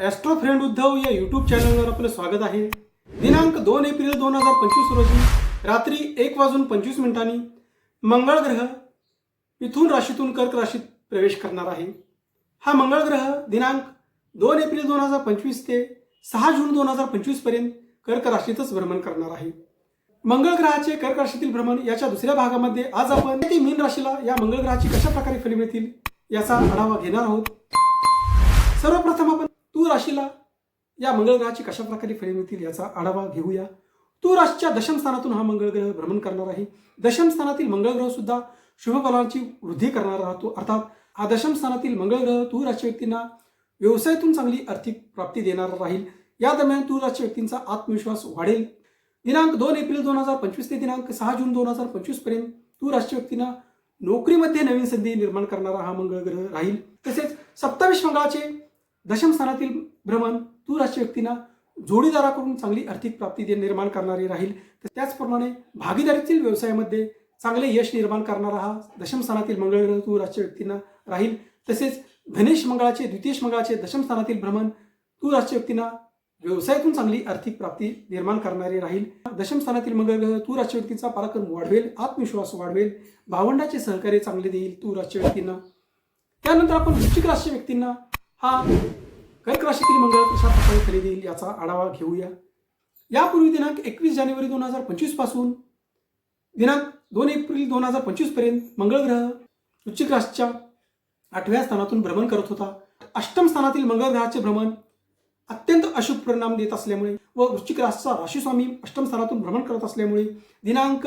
Austro friend Uddhav या YouTube चॅनलवर आपलं स्वागत आहे. दिनांक दोन एप्रिल दोन हजार पंचवीस रोजी रात्री एक वाजून पंचवीस मिनिटांनी मंगळ ग्रह मिथून राशीतून कर्क राशीत प्रवेश करणार आहे. हा मंगळ ग्रह दिनांक दोन एप्रिल दोन हजार पंचवीस ते सहा जून दोन हजार पंचवीसपर्यंत कर्क राशीतच भ्रमण करणार आहे. मंगळ ग्रहाचे कर्क राशीतील भ्रमण याच्या दुसऱ्या भागामध्ये आज आपण ती मीन राशीला या मंगळ ग्रहाची कशा प्रकारे फली मिळतील याचा आढावा घेणार आहोत. सर्वप्रथम आपण तू राशीला या मंगळ ग्रहाची कशा प्रकारे फळे मिळतील याचा आढावा घेऊया. तू राशीच्या दशम स्थानातून हा मंगळ ग्रह भ्रमण करणार आहे. दशम स्थानातील मंगळ ग्रह सुद्धा शुभफलांची वृद्धी करणारा राहतो. अर्थात हा दशम स्थानातील मंगळ ग्रह तू राशी व्यक्तींना व्यवसायातून चांगली आर्थिक प्राप्ती देणारा राहील. या दरम्यान तू राशी व्यक्तींचा आत्मविश्वास वाढेल. दिनांक दोन एप्रिल दोन हजार पंचवीस ते दिनांक सहा जून दोन हजार पंचवीसपर्यंत तू राशी व्यक्तींना नोकरीमध्ये नवीन संधी निर्माण करणारा हा मंगळ ग्रह राहील. तसेच सत्तावीस मंगळाचे दशम स्थानातील भ्रमण तू राष्ट्रीय व्यक्तींना जोडीदाराकडून चांगली आर्थिक प्राप्ती दे- निर्माण करणारी राहील. तर त्याचप्रमाणे भागीदारीतील व्यवसायामध्ये चांगले यश निर्माण करणारा हा दशम स्थानातील मंगळ ग्रह तू व्यक्तींना राहील. तसेच धनेश मंगळाचे द्वितीयश मंगळाचे दशम स्थानातील भ्रमण तू राष्ट्रीय व्यक्तींना व्यवसायातून चांगली आर्थिक प्राप्ती निर्माण करणारे राहील. दशम स्थानातील मंगळ ग्रह तू राष्ट्रीय व्यक्तीचा पराक्रम वाढवेल आत्मविश्वास वाढवेल भावंडाचे सहकार्य चांगले देईल तू राष्ट्रीय व्यक्तींना. त्यानंतर आपण वृश्चिक राशी व्यक्तींना हा कर्क राशीतील मंगळ कशा प्रकारे खरेदी येईल याचा आढावा घेऊया. यापूर्वी दिनांक एकवीस जानेवारी दोन हजार पंचवीसपासून दिनांक दोन एप्रिल दोन हजार पंचवीसपर्यंत मंगळ ग्रह वृश्चिक राशीच्या आठव्या स्थानातून भ्रमण करत होता. अष्टम स्थानातील मंगळ ग्रहाचे भ्रमण अत्यंत अशुभ परिणाम देत असल्यामुळे व वृश्चिक राशीचा राशीस्वामी अष्टम स्थानातून भ्रमण करत असल्यामुळे दिनांक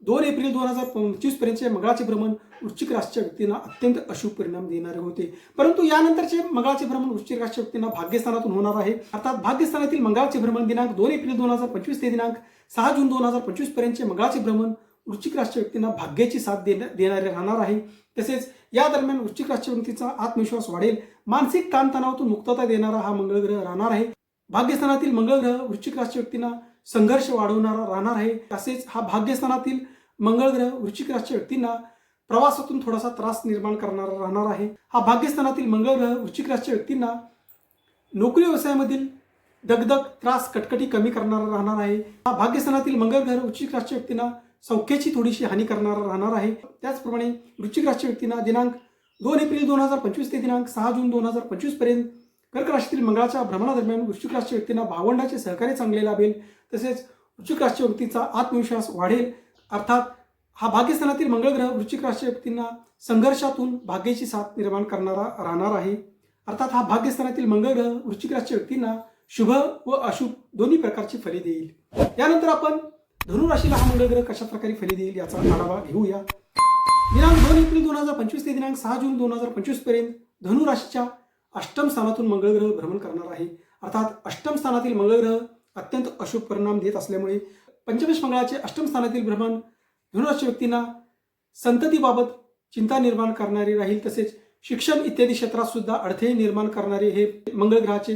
दोन एप्रिल दोन हजार पंचवीस पर्यंतचे मंगळाचे भ्रमण वृश्चिक राशीच्या व्यक्तींना अत्यंत अशुभ परिणाम देणारे होते. परंतु यानंतरचे मंगळाचे भ्रमण वृश्चिक राशीच्या व्यक्तींना भाग्यस्थानातून होणार आहे. अर्थात भाग्यस्थानातील मंगळाचे भ्रमण दिनांक दोन एप्रिल दोन हजार पंचवीस ते दिनांक सहा जून दोन हजार पंचवीस पर्यंतचे मंगळाचे भ्रमण वृश्चिक राशीच्या व्यक्तींना भाग्याची साथ देण्या- देणारे राहणार आहे. तसेच या दरम्यान वृश्चिक राशीच्या व्यक्तीचा आत्मविश्वास वाढेल. मानसिक ताणतणावातून मुक्तता देणारा हा मंगळग्रह राहणार आहे. भाग्यस्थानातील मंगळग्रह वृश्चिक राशीच्या व्यक्तींना संघर्ष वाढवणारा राहणार आहे. तसेच हा भाग्यस्थानातील मंगळ ग्रह वृश्चिक राशीच्या व्यक्तींना प्रवासातून थोडासा त्रास निर्माण करणारा राहणार आहे. हा भाग्यस्थानातील मंगळ ग्रह वृश्चिक राशीच्या व्यक्तींना नोकरी व्यवसायामधील दगदग त्रास कटकटी कमी करणारा राहणार आहे. हा भाग्यस्थानातील मंगळ ग्रह वृश्चिक राशीच्या व्यक्तींना सौख्याची थोडीशी हानी करणारा राहणार आहे. त्याचप्रमाणे वृश्चिक राशीच्या व्यक्तींना दिनांक दोन एप्रिल दोन हजार पंचवीस ते दिनांक सहा जून दोन हजार पंचवीसपर्यंत कर्क राशीतील मंगळाच्या भ्रमणादरम्यान वृश्चिक राशीच्या व्यक्तींना भावंडाचे सहकार्य चांगले लाभेल तसेच वृश्चिक राशीच्या व्यक्तीचा आत्मविश्वास वाढेल. अर्थात हा भाग्यस्थानातील मंगळग्रह वृश्चिक राशीच्या व्यक्तींना संघर्षातून भाग्याची साथ निर्माण करणारा राहणार आहे. अर्थात हा भाग्यस्थानातील मंगळग्रह वृश्चिक राशीच्या व्यक्तींना शुभ व अशुभ दोन्ही प्रकारची फले देईल. यानंतर आपण धनुराशीला हा मंगळ ग्रह कशा प्रकारे फले देईल याचा आढावा घेऊया. दिनांक दोन एप्रिल दोन हजार पंचवीस ते दिनांक सहा जून दोन हजार पंचवीसपर्यंत धनुराशीच्या अष्टम स्थानातून मंगळग्रह भ्रमण करणार आहे. अर्थात अष्टम स्थानातील मंगळग्रह अत्यंत अशुभ परिणाम देत असल्यामुळे पंचमेश मंगळाचे अष्टम स्थानातील भ्रमण धनुराशी व्यक्तींना संततीबाबत चिंता निर्माण करणारे राहील. तसेच शिक्षण इत्यादी क्षेत्रात सुद्धा अडथळे निर्माण करणारे हे मंगळग्रहाचे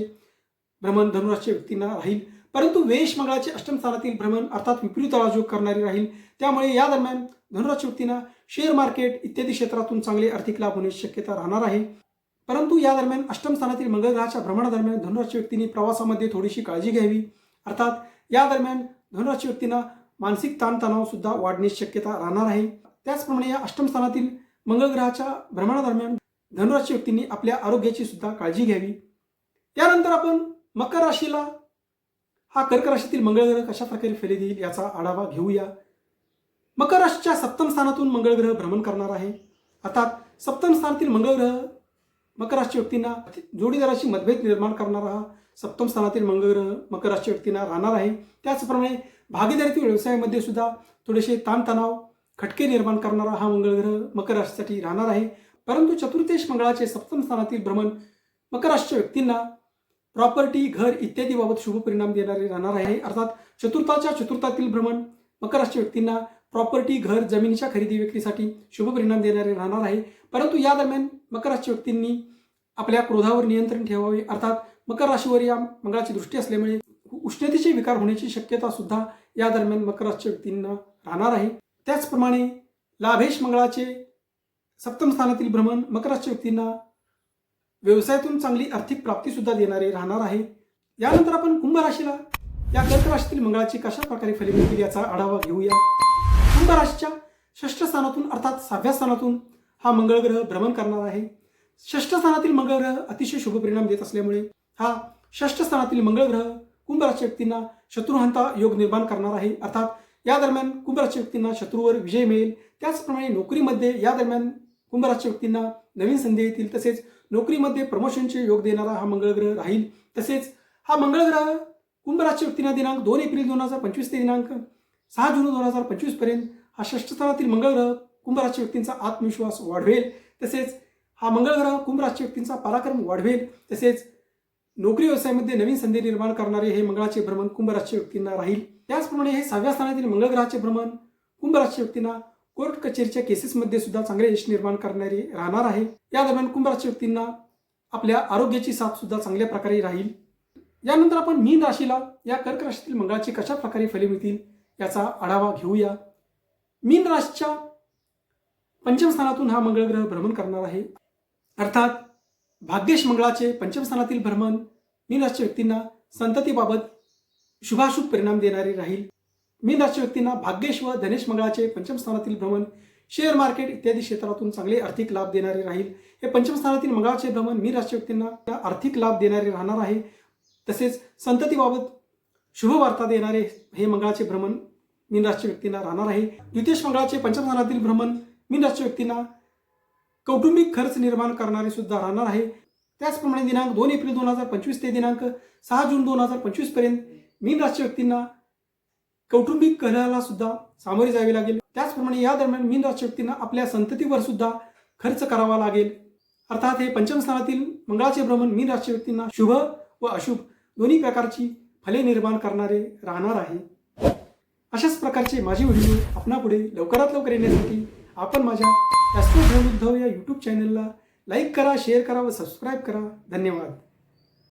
भ्रमण धनुराशी व्यक्तींना राहील. परंतु वेश मंगळाचे अष्टम स्थानातील भ्रमण अर्थात विपरीत राजयोग करणारे राहील. त्यामुळे या दरम्यान धनुराशी व्यक्तींना शेअर मार्केट इत्यादी क्षेत्रातून चांगले आर्थिक लाभ होण्याची शक्यता राहणार आहे. परंतु या दरम्यान अष्टम स्थानातील मंगळ ग्रहाच्या भ्रमणादरम्यान धनुराशी व्यक्तींनी प्रवासामध्ये थोडीशी काळजी घ्यावी. अर्थात या दरम्यान धनुराशी व्यक्तींना मानसिक ताणतणाव सुद्धा वाढण्याची शक्यता राहणार आहे. त्याचप्रमाणे या अष्टम स्थानातील मंगळ ग्रहाच्या भ्रमणादरम्यान धनुराशी व्यक्तींनी आपल्या आरोग्याची सुद्धा काळजी घ्यावी. त्यानंतर आपण मकर राशीला हा कर्क राशीतील मंगळ ग्रह कशा प्रकारे फेरी देईल याचा आढावा घेऊया. मकर राशीच्या सप्तम स्थानातून मंगळ ग्रह भ्रमण करणार आहे. अर्थात सप्तम स्थानातील मंगळ ग्रह मकर राशी व्यक्तींना जोडीदाराशी मतभेद निर्माण करणारा हा सप्तम स्थानातील मंगळ ग्रह मकर राशी व्यक्तींना राहणार आहे. त्याचप्रमाणे भागीदारीतील व्यवसायामध्ये सुद्धा थोडेसे ताणतणाव खटके निर्माण करणारा हा मंगळ ग्रह मकर राशीसाठी राहणार आहे. परंतु चतुर्थेश मंगळाचे सप्तम स्थानातील भ्रमण मकर राशीच्या व्यक्तींना प्रॉपर्टी घर इत्यादी बाबत शुभ परिणाम देणारे राहणार आहे. अर्थात चतुर्थाच्या चतुर्थातील भ्रमण मकर राशीच्या व्यक्तींना प्रॉपर्टी घर जमिनीच्या खरेदी विक्रीसाठी शुभ परिणाम देणारे राहणार आहे. परंतु या दरम्यान मकर राशीच्या व्यक्तींनी आपल्या क्रोधावर नियंत्रण ठेवावे. अर्थात मकर राशीवर या मंगळाची दृष्टी असल्यामुळे उष्णतेचे विकार होण्याची शक्यता सुद्धा या दरम्यान मकर राशीच्या व्यक्तींना राहणार आहे. त्याचप्रमाणे लाभेश मंगळाचे सप्तम स्थानातील भ्रमण मकर राशीच्या व्यक्तींना व्यवसायातून चांगली आर्थिक प्राप्ती सुद्धा देणारे राहणार आहे. यानंतर आपण कुंभ राशीला या कर्क राशीतील मंगळाची कशा प्रकारे फले मिळतील याचा आढावा घेऊया. कुंभ राशीच्या षष्ठ स्थानातून अर्थात सहाव्या स्थानातून हा मंगळ ग्रह भ्रमण करणार आहे. षष्ठ स्थानातील मंगळ ग्रह अतिशय शुभ परिणाम देत असल्यामुळे हा षष्ठ स्थानातील मंगळ ग्रह कुंभ राशी व्यक्तींना शत्रुहंता योग निर्माण करणार आहे. अर्थात या दरम्यान कुंभ राशी व्यक्तींना शत्रूवर विजय मिळेल. त्याचप्रमाणे नोकरीमध्ये या दरम्यान कुंभ राशी व्यक्तींना नवीन संधी येतील. तसेच नोकरीमध्ये प्रमोशनचे योग देणारा हा मंगळ ग्रह राहील. तसेच हा मंगळ ग्रह कुंभ राशी व्यक्तींना दिनांक दोन एप्रिल दोन हजार पंचवीस ते दिनांक सहा जून दोन हजार पंचवीसपर्यंत हा षष्ठ स्थानातील मंगळ ग्रह कुंभ राशी व्यक्तींचा आत्मविश्वास वाढवेल. तसेच हा मंगळ ग्रह कुंभ राशी व्यक्तींचा पराक्रम वाढवेल. तसेच नोकरी व्यवसायामध्ये नवीन संधी निर्माण करणारे हे मंगळाचे भ्रमण कुंभ राशी व्यक्तींना राहील. त्याचप्रमाणे हे सहाव्या स्थानातील मंगळ ग्रहाचे भ्रमण कुंभ राशी व्यक्तींना कोर्ट कचेरीच्या केसेसमध्ये सुद्धा चांगले यश निर्माण करणारे राहणार आहे. या दरम्यान कुंभ राशी व्यक्तींना आपल्या आरोग्याची साथ सुद्धा चांगल्या प्रकारे राहील. यानंतर आपण मीन राशीला या कर्क राशीतील मंगळाचे कशा प्रकारे फले मिळतील याचा आढावा घेऊया. मीन राशीच्या पंचम स्थानातून हा मंगळ ग्रह भ्रमण करणार आहे. अर्थात भाग्येश मंगळाचे पंचमस्थानातील भ्रमण मीन राशी व्यक्तींना संततीबाबत शुभाशुभ परिणाम देणारे राहील. मीन राशी व्यक्तींना भाग्येश व धनेश मंगळाचे पंचमस्थानातील भ्रमण शेअर मार्केट इत्यादी क्षेत्रातून चांगले आर्थिक लाभ देणारे राहील. हे पंचमस्थानातील मंगळाचे भ्रमण मीन राशी व्यक्तींना आर्थिक लाभ देणारे राहणार आहे. तसेच संततीबाबत शुभवार्ता देणारे हे मंगळाचे भ्रमण मीन राशी व्यक्तींना राहणार आहे. द्वितीय मंगळाचे पंचमस्थानातील भ्रमण मीन राशी व्यक्तींना कौटुंबिक खर्च निर्माण करणारे सुद्धा राहणार आहे. त्याचप्रमाणे दिनांक दोन एप्रिल दोन हजार पंचवीस ते दिनांक सहा जून दोन हजार पंचवीसपर्यंत मीन राशी व्यक्तींना कौटुंबिक कलहाला सुद्धा सामोरे जावे लागेल. त्याचप्रमाणे या दरम्यान मीन राशी व्यक्तींना आपल्या संततीवर सुद्धा खर्च करावा लागेल. अर्थात हे पंचम स्थानातील मंगळाचे भ्रमण मीन राशी व्यक्तींना शुभ व अशुभ दोन्ही प्रकारची फले निर्माण करणारे राहणार आहे. अशाच प्रकारचे माझे व्हिडिओ आपणापुढे लवकरात लवकर येण्यासाठी आपण माझ्या ॲस्ट्रो उद्धव या यूट्यूब चॅनलला लाईक करा शेअर करा व सबस्क्राईब करा. धन्यवाद.